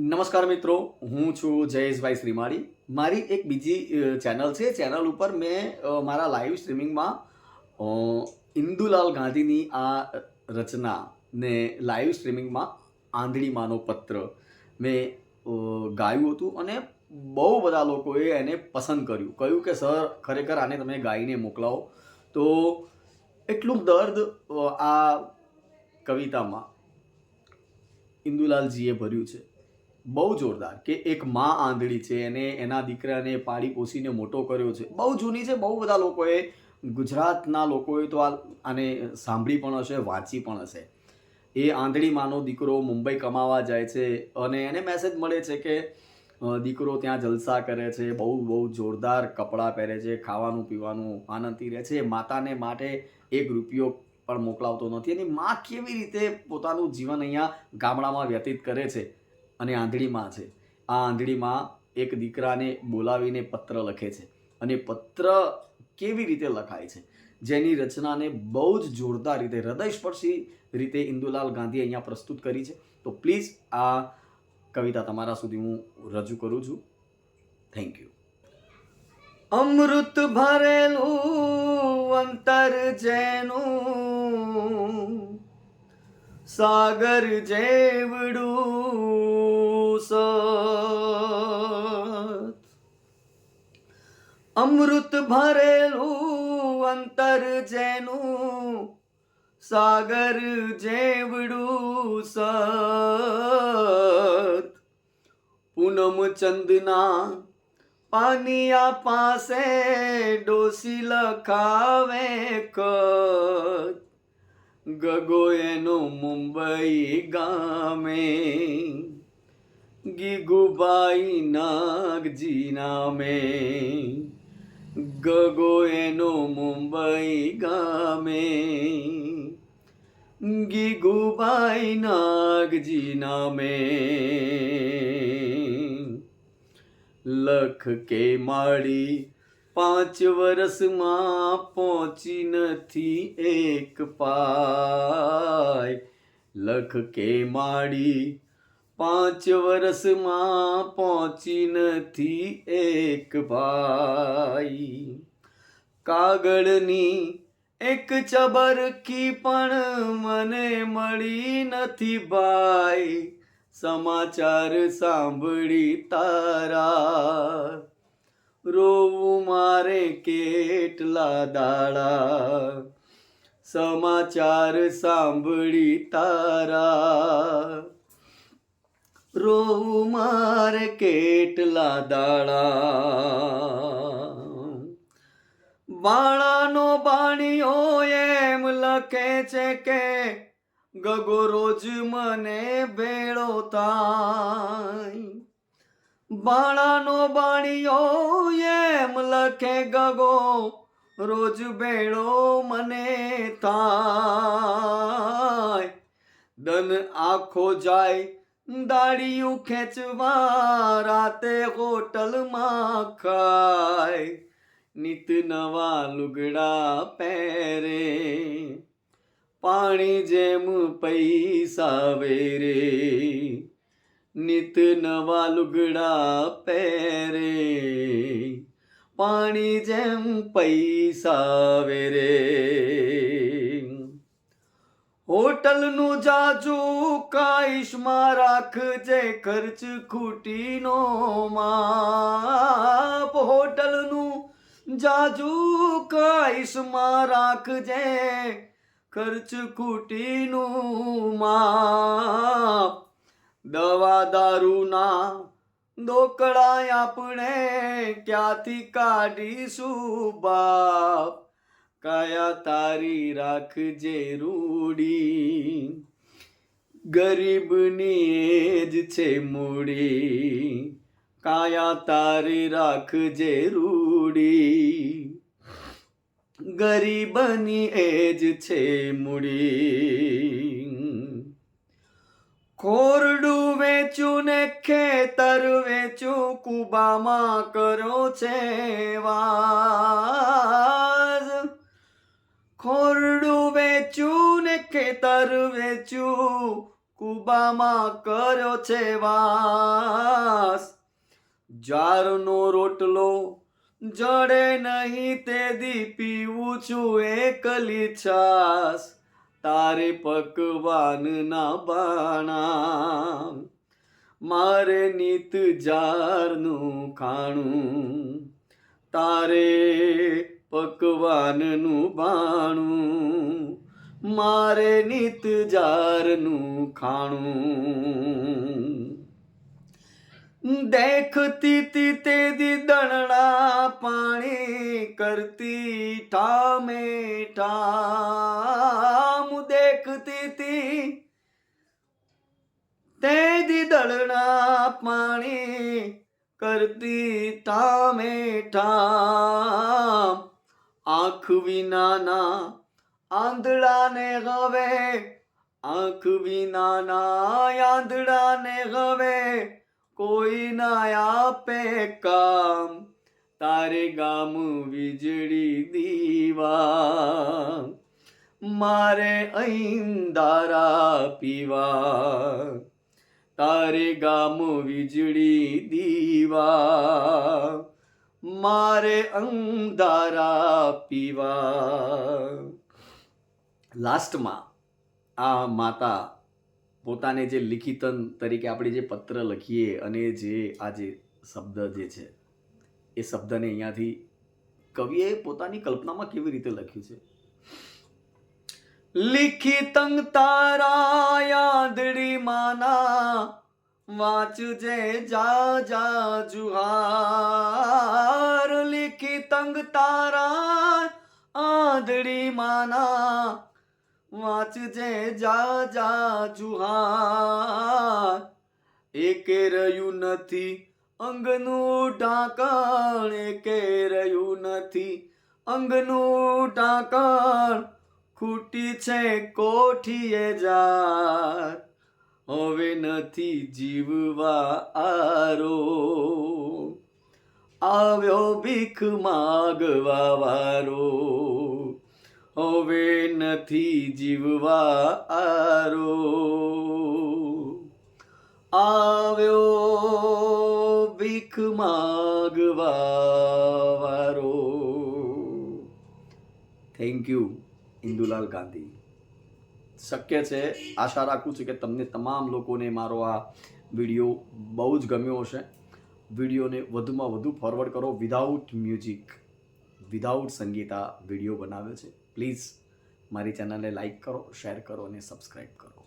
નમસ્કાર મિત્રો, હું છું જયેશભાઈ શ્રીમાળી. મારી એક બીજી ચેનલ છે. ચેનલ ઉપર મેં મારા લાઈવ સ્ટ્રીમિંગમાં ઇન્દુલાલ ગાંધીની આ રચનાને લાઈવ સ્ટ્રીમિંગમાં આંધળીમાંનો પત્ર મેં ગાયું હતું અને બહુ બધા લોકોએ એને પસંદ કર્યું. કહ્યું કે, સર, ખરેખર આને તમે ગાઈને મોકલાવો. તો એટલું દર્દ આ કવિતામાં ઇન્દુલાલજીએ ભર્યું છે. બહુ જોરદાર કે એક માં આંધળી છે એને એના દીકરાને પાળી પોસીને મોટો કર્યો છે. બહુ જૂની છે, બહુ બધા લોકોએ, ગુજરાતના લોકોએ તો આ આને સાંભળી પણ હશે, વાંચી પણ હશે. એ આંધળી માનો દીકરો મુંબઈ કમાવા જાય છે અને એને મેસેજ મળે છે કે દીકરો ત્યાં જલસા કરે છે, બહુ બહુ જોરદાર કપડાં પહેરે છે, ખાવાનું, પીવાનું આનંદથી રહે છે. માતાને માટે એક રૂપિયો પણ મોકલાવતો નથી. એની માં કેવી રીતે પોતાનું જીવન અહીંયા ગામડામાં વ્યતીત કરે છે? અને આંધળીમાં છે. આ આંધળીમાં એક દીકરાને બોલાવીને પત્ર લખે છે અને પત્ર કેવી રીતે લખાય છે? જેની રચનાને બહુ જ જોરદાર રીતે, હૃદયસ્પર્શી રીતે ઇન્દુલાલ ગાંધી અહીંયા પ્રસ્તુત કરી છે. તો પ્લીઝ આ કવિતા તમારા સુધી હું રજૂ કરું છું. થેન્ક યુ અમૃત ભરેલું અંતર જેનું, સાગર જેવડું અમૃત ભરેલું અંતર જેનું સાગર જેવડું સત. પૂનમ ચંદના પાનિયા પાસે ડોસી લખાવે કત ગગો એનો મુંબઈ ગામે. ગીગુબાઈ નાગજી નામે. ગગો એનો મુંબઈ ગામે. ગીગુબાઈ નાગજી નામે. લખ કે માળી પાંચ વર્ષમાં પહોંચી નથી એક પાય. લખ કે માળી પાંચ વર્ષમાં પહોંચી નથી એક ભાઈ. કાગળની એક ચબરકી પણ મને મળી નથી ભાઈ. સમાચાર સાંભળી તારા. રોવું મારે કેટલા દાડા. સમાચાર સાંભળી તારા. રોવું મારે કેટલા દાડા. બાળાનો બાણીઓ એમ લખે છે કે, ગગો રોજ મને ભેળો થાય. બાણાનો બાણીઓ એમ લખે, ગગો રોજ ભેળો મને થાય. દન આખો જાય દાડિયું ખેંચવા રાતે હોટલમાં ખાય. નિત નવા લુગડા પહેરે. પાણી જેમ પૈસા વેરે. નિત નવા લુગડા પહેરે. પાણી જેમ પૈસા વેરે. હોટલનું જાજુ કાઈશમાં રાખજે ખર્ચ ખૂટીનો માપ. હોટલનું જાજુ કાઈશમાં રાખજે ખર્ચ ખૂટીનું માપ. દવા દારૂના દોકડા આપણે ક્યાંથી કાઢીશું બાપ? કાયા તારી રાખજે રૂડી? ગરીબની એજ છે મૂડી. કાયા તારી રાખજે રૂડી? ગરીબની એજ છે મૂડી. ખોરડું વેચું ને ખેતર વેચું, કુબામાં કરો છે વાજ ખોરડું વેચું ને ખેતર વેચું. કુબામાં કર્યો છે વાસ. જારનો રોટલો જડે નહીં તે દી પીવું છું એકલી છાસ. તારે પકવાન ના બાણા. મારે નીત જારનું ખાણું. તારે પકવાનનું બાણું મારે નિત જારનું ખાણું દેખતી તી તે દી દણડા પાણી કરતી ઠામે ઠામ દેખતી તી તે દી દળના પાણી કરતી ઠામે ઠામ આંખ વિનાના આંધળાને હવે, આંખ વિનાના આંધળાને હવે કોઈ ના આપે કામ. તારે ગામ વીજળી દીવા, મારે અહીં દારા પીવા. તારે ગામ વીજળી દીવા મારે અંધારા પીવા. લાસ્ટમાં આ માતા પોતાને જે લિખિતન તરીકે આપણે જે પત્ર લખીએ અને જે આ જે શબ્દ જે છે, એ શબ્દને અહીંયાથી કવિએ પોતાની કલ્પનામાં કેવી રીતે લખ્યું છે? લિખિતંગ તારા યાદડી માના વાંચજે જા જા જુહાર. લિખિતંગ તારા આંધળી માના વાંચજે જા જા, જુહાર. એકે રહ્યું નથી અંગનું ઢાંકણ, એકે રહ્યું નથી અંગનું ઢાંકણ. ખૂટી છે કોઠીએ જા હવે નથી જીવવા આરો. આવ્યો ભીખ માગવા વારો હવે નથી જીવવા આરો. આવ્યો ભીખ માગવા વારો થેન્ક યુ ઇન્દુલાલ ગાંધી. શક્ય છે, આશા રાખું છું કે તમને તમામ લોકોને મારો આ વીડિયો બહુ જ ગમ્યો હશે. વિડીયોને વધુમાં વધુ ફોરવર્ડ કરો વિધાઉટ મ્યુઝિક વિધાઉટ સંગીત આ વીડિયો બનાવ્યો છે. પ્લીઝ મારી ચેનલને લાઈક કરો શેર કરો અને સબસ્ક્રાઈબ કરો.